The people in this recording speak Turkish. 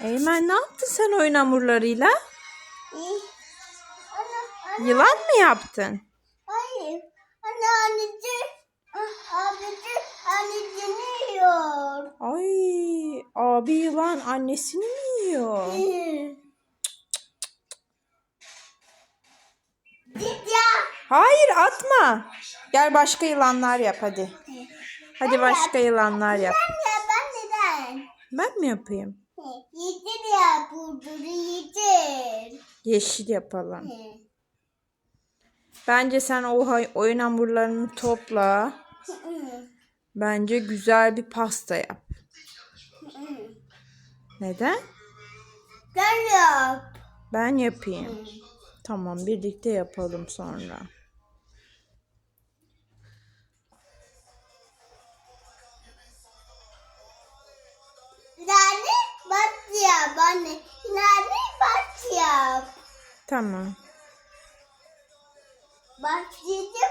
Eymen ne yaptın sen oyun hamurlarıyla? Yılan mı yaptın? hayır. Ana anneci, abici annesini yiyor. Ay abi yılan annesini mi yiyor? Hayır atma. Gel başka yılanlar yap hadi. Hadi başka yılanlar yap. Ben mi yapayım? Yedir ya bulduru yedir. Yeşil yapalım. Bence sen o hay- oyun hamurlarını topla. Bence güzel bir pasta yap. Neden? Gel yap. Ben yapayım. Tamam birlikte yapalım sonra. Tamam. Bak yedi